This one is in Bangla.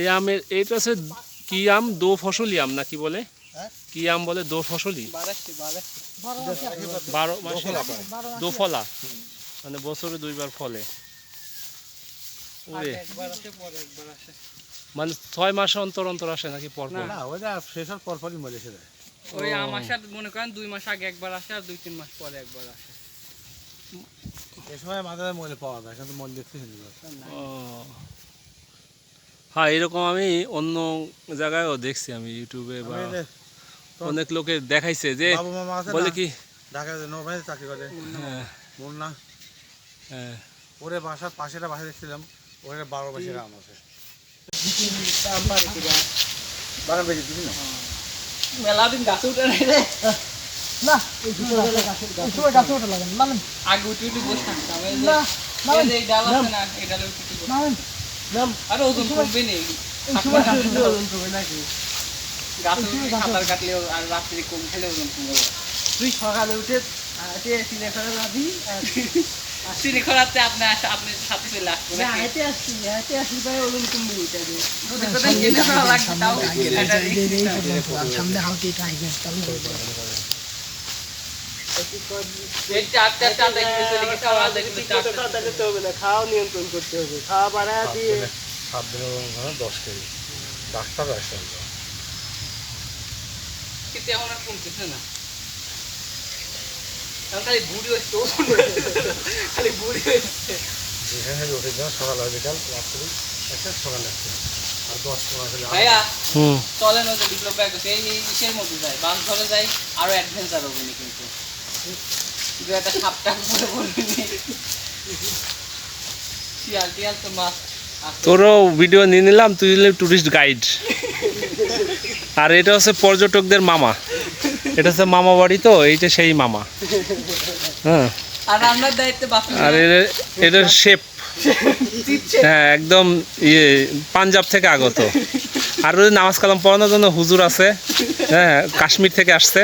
এই আমের এইটা হচ্ছে কি আম? দো ফসলি আম নাকি বলে? হ্যাঁ? কি আম বলে? দো ফসলি? বারো মাসে? দো ফলা? মানে বছরে দুইবার ফলে। মানে ছয় মাস অন্তর অন্তর আসে নাকি পর? না ওইটা শেষ হওয়ার পর পরই মরে সেটা ওই আম আসার মনে করেন দুই মাস আগে একবার আসে আর দুই তিন মাস পরে একবার আসে। সময় পাওয়া যায় কিন্তু দেখতে ও। হ্যাঁ এরকম আমি অন্য জায়গায়ও দেখছি আমি ইউটিউবে বা অনেক লোকে দেখাইছে যে বলে কি ঢাকায় নৌবাহিনী চাকরি করে। হ্যাঁ, মুন্না। হ্যাঁ। ওরে বাসার পাশেটা বাসা দেখছিলাম ওরে বারো আম আছে। মেলা দিন গাছে উঠে নাই রে। না গাছে গাছে গাছে লাগে আগে উঠে উঠে বসে থাকতাম এই যে না এই যে এই ডাল আছে না। এই ডালে উঠে উঠে বসে নামেন নাম আর ওজন কমবে নেই এই সময় শুধু ওজন কমে নাকি? গাছে সাঁতার কাটলেও আর রাত্রি কম খেলে ওজন কমবে। তুই সকালে উঠে হেঁটে যাবি? সিঁড়ি আপনি আসে আপনি সাথে চলে আসবেন নাকি? হেঁটে আসছি হেঁটে আসি ভাই ওজন কমবে এটা সামনে হালকা চলে খাওয়া নিয়ন্ত্রণ করতে হবে খাওয়া বাড়া দিয়ে সাত দিনের দশ কেজি ডাক্তার আসছে কিন্তু এখন আর কমতেছে না। খালি বুড়ি হচ্ছে খালি বুড়ি হচ্ছে যেখানে উঠে যাওয়া সকাল হয় বিকাল রাত্রি একটা সকালে আসছে আর দশ পনেরো আসলে ভাইয়া চলেন ওদের বিপ্লব ব্যাগ এই এই ইসের মধ্যে যায় বাস ধরে যাই আরও অ্যাডভেঞ্চার হবে কিন্তু? দু একটা সাপ করে বলবি শিয়াল টিয়াল তো মাছ তোরও ভিডিও নিয়ে নিলাম তুই হলে টুরিস্ট গাইড আর এটা হচ্ছে পর্যটকদের মামা। এটা হচ্ছে মামা বাড়ি তো এইটা সেই মামা। হ্যাঁ। আর এটা- এটা শেপ হ্যাঁ একদম ইয়ে পাঞ্জাব থেকে আগত। আর ওই নামাজ কালাম পড়ানোর জন্য হুজুর আছে। হ্যাঁ কাশ্মীর থেকে আসছে।